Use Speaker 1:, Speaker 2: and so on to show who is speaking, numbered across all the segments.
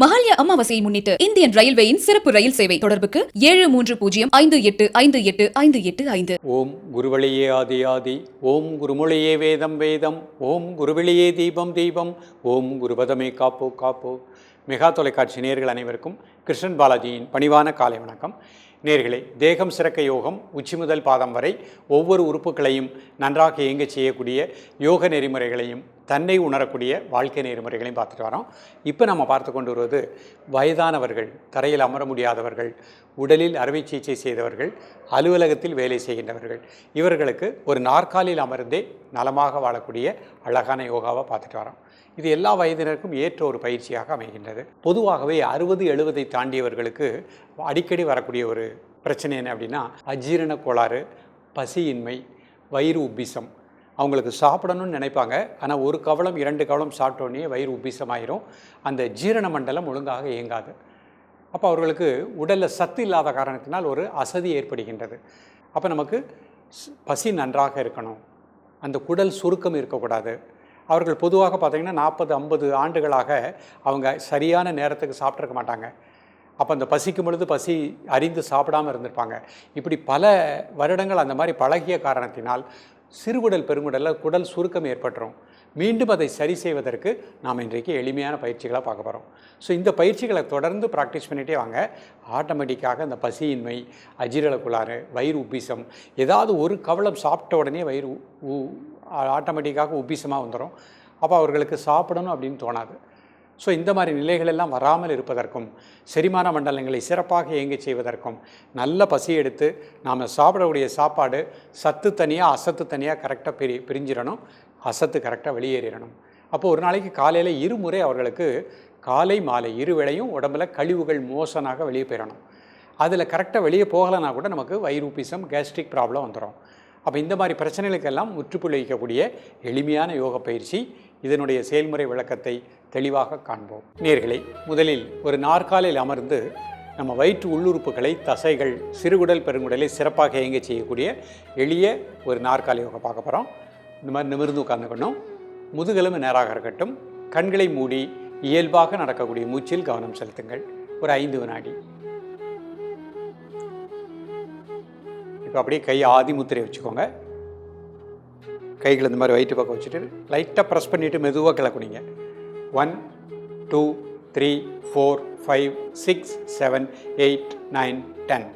Speaker 1: மகாலய அமாவாசையை முன்னிட்டு இந்தியன் ரயில்வேயின் சிறப்பு ரயில் சேவை தொடர்புக்கு ஏழு மூன்று பூஜ்ஜியம் ஐந்து எட்டு ஐந்து எட்டு ஐந்து எட்டு ஐந்து.
Speaker 2: ஓம் குருவழியே ஆதி ஆதி ஓம் குருமொழியே வேதம் வேதம் ஓம் குருவெளியே தீபம் தீபம் ஓம் குருபதமே காப்போ காப்போ. மெகா தொலைக்காட்சி நேர்கள் அனைவருக்கும் கிருஷ்ணன் பாலாஜியின் பணிவான காலை வணக்கம். நேர்களே தேகம் சிறக்க யோகம் உச்சி முதல் பாதம் வரை ஒவ்வொரு உறுப்புகளையும் நன்றாக இயங்க செய்யக்கூடிய யோக நெறிமுறைகளையும் தன்னை உணரக்கூடிய வாழ்க்கை நெறிமுறைகளையும் பார்த்துட்டு வரோம். இப்போ நம்ம பார்த்து கொண்டு வருவது வயதானவர்கள் தரையில் அமர முடியாதவர்கள் உடலில் அறுவை சிகிச்சை செய்தவர்கள் அலுவலகத்தில் வேலை செய்கின்றவர்கள் இவர்களுக்கு ஒரு நாற்காலியில் அமர்ந்தே நலமாக வாழக்கூடிய அழகான யோகாவை பார்த்துட்டு வரோம். இது எல்லா வயதினருக்கும் ஏற்ற ஒரு பயிற்சியாக அமைகின்றது. பொதுவாகவே அறுபது எழுபதை தாண்டியவர்களுக்கு அடிக்கடி வரக்கூடிய ஒரு பிரச்சனை என்ன அப்படின்னா அஜீரண கோளாறு பசியின்மை வயிறு உப்பிசம். அவங்களுக்கு சாப்பிடணும்னு நினைப்பாங்க. ஆனால் ஒரு கவலம் இரண்டு கவலம் சாப்பிட்டோன்னே வயிறு உப்பிசமாயிரும். அந்த ஜீரண மண்டலம் ஒழுங்காக இயங்காது. அப்போ அவர்களுக்கு உடலில் சத்து இல்லாத காரணத்தினால் ஒரு அசதி ஏற்படுகின்றது. அப்போ நமக்கு பசி நன்றாக இருக்கணும். அந்த குடல் சுருக்கம் இருக்கக்கூடாது. அவர்கள் பொதுவாக பார்த்திங்கன்னா நாற்பது ஐம்பது ஆண்டுகளாக அவங்க சரியான நேரத்துக்கு சாப்பிட்ருக்க மாட்டாங்க. அப்போ அந்த பசிக்கும் பொழுது பசி அறிந்து சாப்பிடாம இருந்திருப்பாங்க. இப்படி பல வருடங்கள் அந்த மாதிரி பழகிய காரணத்தினால் சிறுகுடல் பெருங்குடலில் குடல் சுருக்கம் ஏற்பட்டுரும். மீண்டும் அதை சரி செய்வதற்கு நாம் இன்றைக்கு எளிமையான பயிற்சிகளாக பார்க்க போகிறோம் ஸோ இந்த பயிற்சிகளை தொடர்ந்து ப்ராக்டிஸ் பண்ணிகிட்டே வாங்க. ஆட்டோமேட்டிக்காக அந்த பசியின்மை அஜீரல குளாறு வயிறு உப்பிசம் ஏதாவது ஒரு கவலம் சாப்பிட்ட உடனே வயிறு உ- ஆட்டோமேட்டிக்காக உபிசமாக வந்துடும் அப்போ அவர்களுக்கு சாப்பிடணும் அப்படின்னு தோணாது. ஸோ இந்த மாதிரி நிலைகள் எல்லாம் வராமல் இருப்பதற்கும் செரிமான மண்டலங்களை சிறப்பாக இயங்கச் செய்வதற்கும் நல்ல பசி எடுத்து நாம் சாப்பிடக்கூடிய சாப்பாடு சத்து தனியாக அசத்து தனியாக கரெக்டாக பிரி பிரிஞ்சிடணும். அசத்து கரெக்டாக வெளியேறிடணும். அப்போது ஒரு நாளைக்கு காலையில் இருமுறை அவர்களுக்கு காலை மாலை இரு வேளையும் உடம்புல கழிவுகள் மோசனாக வெளியே போயிடணும். அதில் கரெக்டாக வெளியே போகலைன்னா கூட நமக்கு வயிறு உப்பிசம் கேஸ்ட்ரிக் ப்ராப்ளம் வந்துடும் அப்போ இந்த மாதிரி பிரச்சனைகளுக்கெல்லாம் முற்றுப்புள்ளி வைக்கக்கூடிய எளிமையான யோக பயிற்சி இதனுடைய செயல்முறை விளக்கத்தை தெளிவாக காண்போம். நேர்களை முதலில் ஒரு நாற்காலில் அமர்ந்து நம்ம வயிற்று உள்ளுறுப்புகளை தசைகள் சிறுகுடல் பெருங்குடலை சிறப்பாக இயங்க செய்யக்கூடிய எளிய ஒரு நாற்காலி யோகா பார்க்க போகிறோம் இந்த மாதிரி நிமிர்ந்து உட்காந்துக்கணும் முதுகெலும்பு நேராக இருக்கட்டும். கண்களை மூடி இயல்பாக நடக்கக்கூடிய மூச்சில் கவனம் செலுத்துங்கள். ஒரு ஐந்து வினாடி. இப்போ அப்படியே கை ஆதி முத்திரையை வச்சுக்கோங்க. கைகள் இந்த மாதிரி வயிற்று பக்கம் வச்சுட்டு லைட்டாக ப்ரெஸ் பண்ணிவிட்டு மெதுவாக கிளக்குனிங்க. One two three four five six seven eight nine ten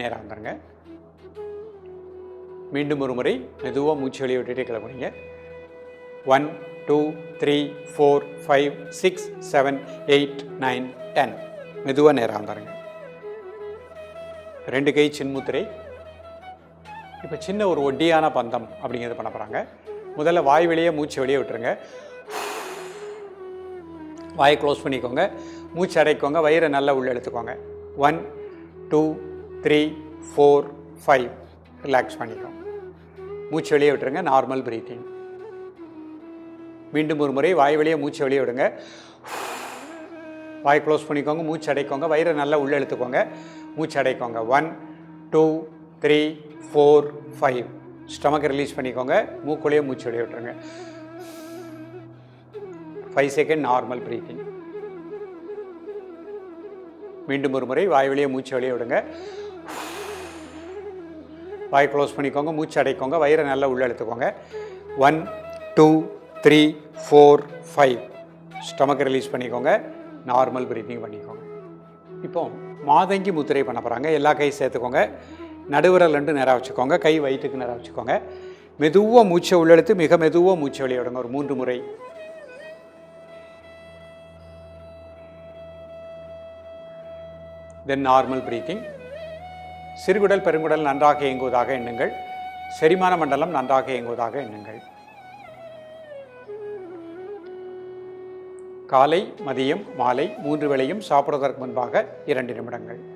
Speaker 2: நேராக வந்துடுங்க மீண்டும் ஒரு முறை மெதுவாக மூச்சு வெளியே விட்டுட்டே கிளம்புனீங்க one two three four five six seven eight nine ten மெதுவாக நேராக வந்துடுங்க ரெண்டு கை சின்முத்திரை இப்போ சின்ன ஒரு ஒட்டியான பந்தம் அப்படிங்கிறது பண்ண போகிறாங்க முதல்ல வாய் வெளியே மூச்சு வெளியே விட்டுருங்க. வாயை க்ளோஸ் பண்ணிக்கோங்க. மூச்சு அடைக்கோங்க. வயிறை நல்லா உள்ளே எடுத்துக்கோங்க one two three four five relax பண்ணிக்கோங்க. மூச்சு வெளியே விட்டுருங்க. நார்மல் பிரீத்திங் மீண்டும் ஒரு முறை வாய் வெளியே மூச்சு வெளியே விடுங்க. வாய் க்ளோஸ் பண்ணிக்கோங்க. மூச்சு அடைக்கோங்க. வயிறை நல்லா உள்ளே எடுத்துக்கோங்க மூச்சு அடைக்கோங்க. One two three four five ஸ்டமக்கை release பண்ணிக்கோங்க. மூக்குள்ளேயே மூச்சு வெளியே விட்டுருங்க. ஃபைவ் செகண்ட் நார்மல் ப்ரீத்திங் மீண்டும் ஒரு முறை வாய் வெளியே மூச்சு வெளியே விடுங்க. வாய் க்ளோஸ் பண்ணிக்கோங்க. மூச்சு அடைக்கோங்க. வயிறை நல்லா உள்ளே எடுத்துக்கோங்க. One two three four five stomach release பண்ணிக்கோங்க. நார்மல் ப்ரீத்திங் பண்ணிக்கோங்க. இப்போ மாதங்கி முத்திரை பண்ண போகிறாங்க எல்லா கையும் சேர்த்துக்கோங்க. நடுவிரல் ரெண்டு நேராக வச்சுக்கோங்க. கை வயிற்றுக்கு நேராக வச்சுக்கோங்க. மெதுவாக மூச்சை உள்ளெழுத்து மிக மெதுவாக மூச்சை வெளியிடுங்க. ஒரு மூன்று முறை. தென் நார்மல் பிரீத்திங் சிறுகுடல் பெருங்குடல் நன்றாக இயங்குவதாக எண்ணுங்கள். செரிமான மண்டலம் நன்றாக இயங்குவதாக எண்ணுங்கள். காலை மதியம் மாலை மூன்று வேளையும் சாப்பிடுவதற்கு முன்பாக இரண்டு நிமிடங்கள்.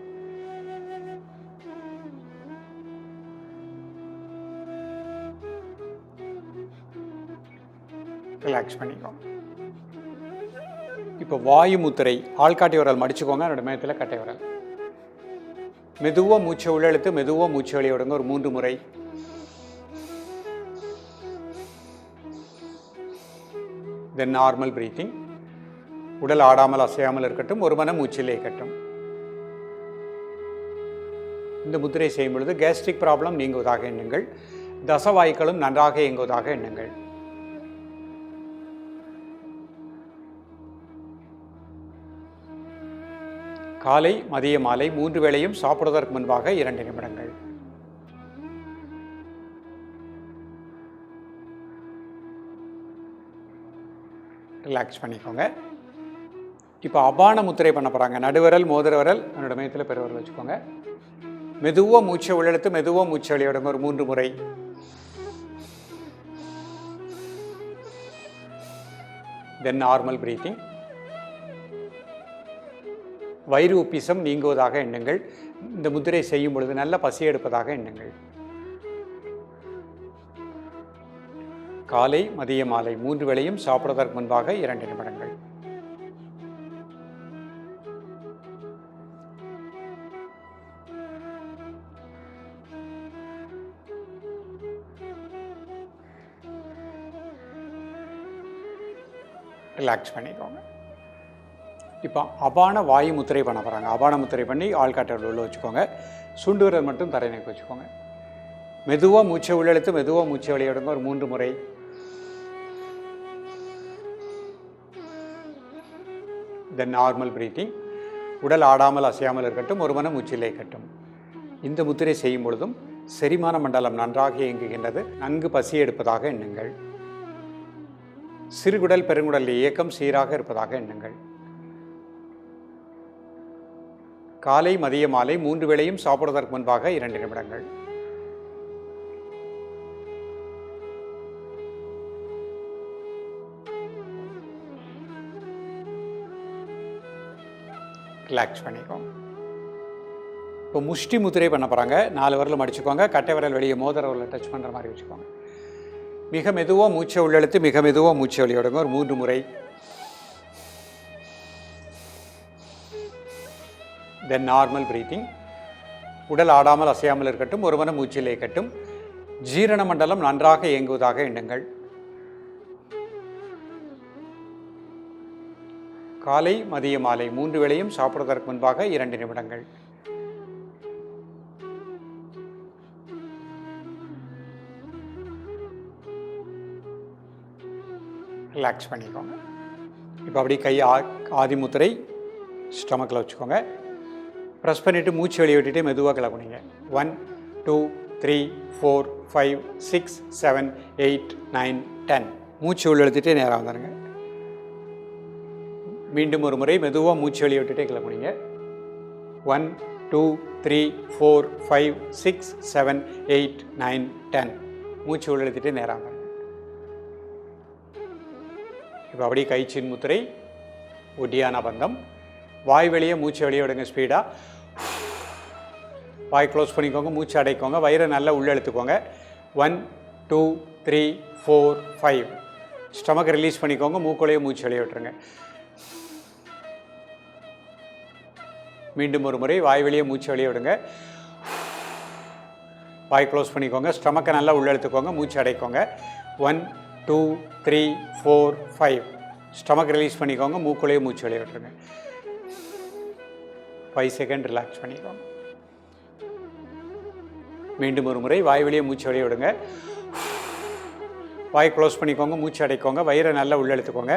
Speaker 2: ரிலாக்ஸ் பண்ணிக்கோ. இப்போ வாயு முத்திரை ஆள்காட்டி விரல் மடிச்சுக்கோங்க. அதோட மேத்தில் கட்டை விரல். மெதுவாக மூச்சை உள்ளெழுத்து மெதுவாக மூச்சு வெளியே விடுங்க. ஒரு மூன்று முறை. தென் நார்மல் பிரீத்திங் உடல் ஆடாமல் அசையாமல் இருக்கட்டும். ஒரு மன மூச்சிலே இருக்கட்டும். இந்த முத்திரை செய்யும் பொழுது கேஸ்ட்ரிக் ப்ராப்ளம் நீங்குவதாக எண்ணுங்கள். தசவாய்க்களும் நன்றாக இயங்குவதாக எண்ணுங்கள். காலை மதிய மாலை மூன்று வேளையும் சாப்பிடுவதற்கு முன்பாக இரண்டு நிமிடங்கள். ரிலாக்ஸ் பண்ணிக்கோங்க. இப்போ அபான முத்திரை பண்ண போகிறாங்க நடுவரல் மோதிர விரல் என்னோட மையத்தில் பெருவிரல் வச்சுக்கோங்க. மெதுவாக மூச்சை உள்ளெடுத்து மெதுவாக மூச்சை வெளியிடுங்க. ஒரு மூன்று முறை. தென் நார்மல் ப்ரீத்திங் வயிறு உப்பிசம் நீங்குவதாக எண்ணுங்கள். இந்த முத்திரை செய்யும் பொழுது நல்ல பசி எடுப்பதாக எண்ணுங்கள். காலை மதிய மாலை மூன்று வேளையும் சாப்பிடுவதற்கு முன்பாக இரண்டு நிமிடங்கள். ரிலாக்ஸ் பண்ணிக்கோங்க. இப்போ அபான வாயு முத்திரை பண்ண போகிறாங்க அபான முத்திரை பண்ணி ஆள்காட்டல் உள்ள வச்சுக்கோங்க. சுண்டு விரல் மட்டும் தரைநீக்கு வச்சுக்கோங்க. மெதுவாக மூச்சை உள்ளெழுத்து மெதுவாக மூச்சை வெளியிடுங்க ஒரு மூன்று முறை. த நார்மல் பிரீத்திங் உடல் ஆடாமல் அசையாமல் இருக்கட்டும். ஒரு மனம் மூச்சிலே இருக்கட்டும். இந்த முத்திரை செய்யும் பொழுதும் செரிமான மண்டலம் நன்றாக இயங்குகின்றது. நன்கு பசி எடுப்பதாக எண்ணுங்கள். சிறுகுடல் பெருங்குடல் இயக்கம் சீராக இருப்பதாக எண்ணுங்கள். காலை மதிய மாலை மூன்று வேளையும் சாப்பிடுவதற்கு முன்பாக இரண்டு நிமிடங்கள். ரிலாக்ஸ் பண்ணிக்கோங்க இப்போ முஷ்டி முத்திரை பண்ண போகிறாங்க நாலு விரல் அடிச்சுக்கோங்க கட்டை விரல் வெளியே மோதிர விரல் டச் பண்ணுற மாதிரி வச்சுக்கோங்க. மிக மெதுவாக மூச்சை உள்ளெழுத்து மிக மெதுவாக மூச்சை வெளியிடுங்க ஒரு மூன்று முறை தென் நார்மல் பிரீத்திங் உடல் ஆடாமல் அசையாமல் இருக்கட்டும் ஒரு மூச்சிலே இருக்கட்டும் ஜீரண மண்டலம் நன்றாக இயங்குவதாக எண்ணுங்கள். காலை மதிய மாலை மூன்று வேளையும் சாப்பிடுவதற்கு முன்பாக இரண்டு நிமிடங்கள். ரிலாக்ஸ் பண்ணிக்கோங்க. இப்போ அப்படியே கை ஆ ஆதிமுத்திரை ஸ்டமக்கில் வச்சுக்கோங்க. ப்ரெஸ் பண்ணிவிட்டு மூச்சு வெளியே விட்டுட்டு மெதுவாக கிளம்புனீங்க. One two three four five six seven eight nine ten மூச்சு உள்ள நேராக வந்துடுங்க மீண்டும் ஒரு முறை மெதுவாக மூச்சு வெளியே விட்டுட்டே கிளம்புனீங்க. One two three four five six seven eight nine ten மூச்சு உள்ள நேராக வந்துடுங்க இப்போ அப்படியே கைச்சின் முத்திரை ஒடியான பந்தம். வாய் வெளியே மூச்சு வெளியே விடுங்க ஸ்பீடாக வாய் க்ளோஸ் பண்ணிக்கோங்க மூச்சு அடைக்கோங்க. வயிறை நல்லா உள்ளெழுத்துக்கோங்க one two three four five stomach release பண்ணிக்கோங்க மூக்குள்ளேயே மூச்சு வெளியே விட்டுருங்க. மீண்டும் ஒரு முறை வாய் வெளியே மூச்சு வெளியே விடுங்க. வாய் க்ளோஸ் பண்ணிக்கோங்க. ஸ்டமக்கை நல்லா உள்ளெழுத்துக்கோங்க மூச்சு அடைக்கோங்க. One two three four five stomach release பண்ணிக்கோங்க மூக்குள்ளேயே மூச்சு வெளியே விட்டுருங்க. ஃபைவ் செகண்ட் ரிலாக்ஸ் பண்ணிக்கோங்க. மீண்டும் ஒரு முறை வாய் வெளியே மூச்சு வெளியே விடுங்க. வாய் க்ளோஸ் பண்ணிக்கோங்க மூச்சு அடைக்கோங்க வயிறை நல்லா உள்ளெழுத்துக்கோங்க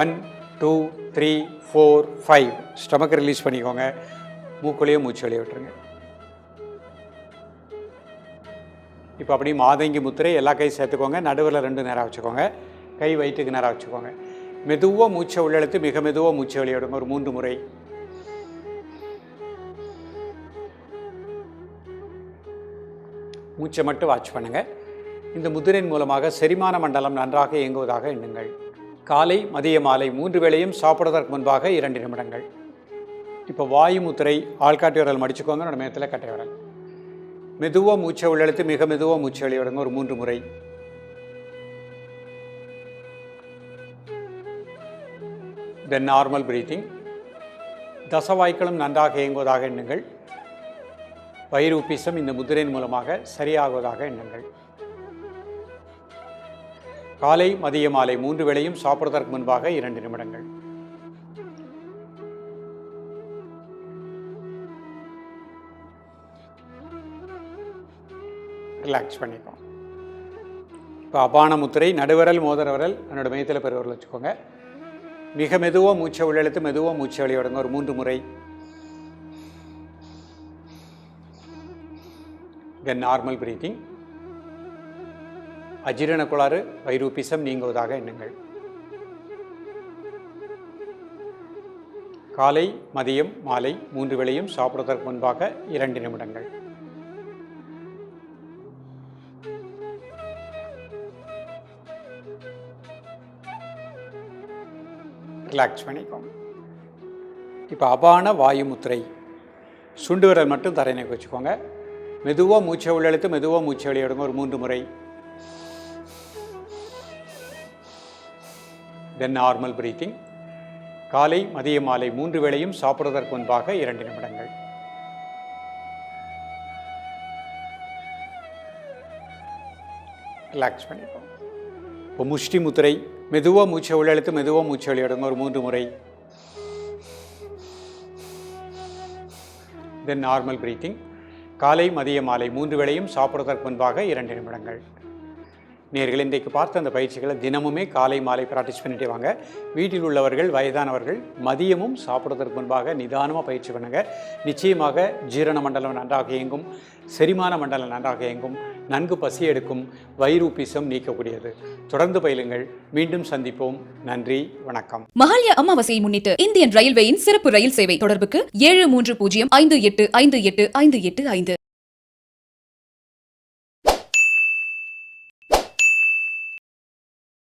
Speaker 2: one two three four five stomach release பண்ணிக்கோங்க. மூக்குள்ளேயே மூச்சு வெளியே விட்டுருங்க. இப்போ அப்படியே மாதங்கி முத்திரை எல்லா கையும் சேர்த்துக்கோங்க. நடுவில் ரெண்டு நேரம் வச்சுக்கோங்க. கை வயிற்றுக்கு நேரம் வச்சுக்கோங்க. மெதுவாக மூச்சை உள்ளெழுத்து மிக மெதுவாக மூச்சை வெளியே விடுங்க. ஒரு மூன்று முறை. மூச்சை மட்டும் வாட்ச் பண்ணுங்கள் இந்த முதிரின் மூலமாக செரிமான மண்டலம் நன்றாக இயங்குவதாக எண்ணுங்கள். காலை மதிய மாலை மூன்று வேளையும் சாப்பிடுவதற்கு முன்பாக இரண்டு நிமிடங்கள். இப்போ வாயு முத்திரை ஆள்காட்டி விரல் மடிச்சுக்கோங்க என்னோட மேத்தில் கட்டை விரல். மெதுவாக மூச்சை உள்ளெழுத்து மிக மெதுவாக மூச்சை வெளியிடுங்க ஒரு மூன்று முறை. தென் நார்மல் பிரீத்திங் தசவாய்க்களும் நன்றாக இயங்குவதாக எண்ணுங்கள். வைரூப்பிசம் இந்த முதிரையின் மூலமாக சரியாகுவதாக எண்ணுங்கள். காலை மதிய மாலை மூன்று வேளையும் சாப்பிடுவதற்கு முன்பாக இரண்டு நிமிடங்கள். ரிலாக்ஸ் பண்ணிக்கோங்க இப்போ அபான முத்திரை நடுவரல் மோதரவரல் என்னோடய மையத்தில் பெறுவரில் வச்சுக்கோங்க. மிக மெதுவாக மூச்சை உள்ளெழுத்து மெதுவாக மூச்சை வெளியிடுங்க ஒரு மூன்று முறை தென் நார்மல் பிரீத்திங் அஜீரண கோளாறு வைரூபிசம் நீங்குவதாக எண்ணுங்கள். காலை மதியம் மாலை மூன்று வேளையும் சாப்பிடுவதற்கு முன்பாக இரண்டு நிமிடங்கள். ரிலாக்ஸ் பண்ணிக்கோங்க. இப்போ அபான வாயு முத்திரை சுண்டு விரல் மட்டும் தரையினை வச்சுக்கோங்க மெதுவாக மூச்சை உள்ளெழுத்து மெதுவாக மூச்சை வெளியிடுங்க ஒரு மூன்று முறை. தென் நார்மல் பிரீத்திங் காலை மதிய மாலை மூன்று வேளையும் சாப்பிடுவதற்கு முன்பாக இரண்டு நிமிடங்கள். ரிலாக்ஸ் பண்ணிப்போம் இப்போ முஷ்டி முத்திரை மெதுவாக மூச்சை உள்ளெழுத்து மெதுவாக மூச்சை வெளியிடுங்க ஒரு மூன்று முறை. தென் நார்மல் பிரீத்திங் காலை மதிய மாலை மூன்று வேளையும் சாப்பிடுவதற்கு முன்பாக இரண்டு நிமிடங்கள். நேர்கள் இன்றைக்கு பார்த்த அந்த பயிற்சிகளை தினமுமே காலை மாலை ப்ராக்டிஸ் பண்ணிட்டே வாங்க. வீட்டில் உள்ளவர்கள் வயதானவர்கள் மதியமும் சாப்பிடுவதற்கு முன்பாக நிதானமாக பயிற்சி பண்ணுங்க. நிச்சயமாக ஜீரண மண்டலம் நன்றாக இயங்கும். செரிமான மண்டலம் நன்றாக இயங்கும். நன்கு பசி எடுக்கும். வயிறுபீசம் நீக்கக்கூடியது. தொடர்ந்து பயிலுங்கள். மீண்டும் சந்திப்போம். நன்றி. வணக்கம்.
Speaker 1: மகாலய அமாவாசையை முன்னிட்டு இந்தியன் ரயில்வேயின் சிறப்பு ரயில் சேவை தொடர்புக்கு ஏழு மூன்று பூஜ்ஜியம் ஐந்து எட்டு ஐந்து எட்டு ஐந்து எட்டு ஐந்து.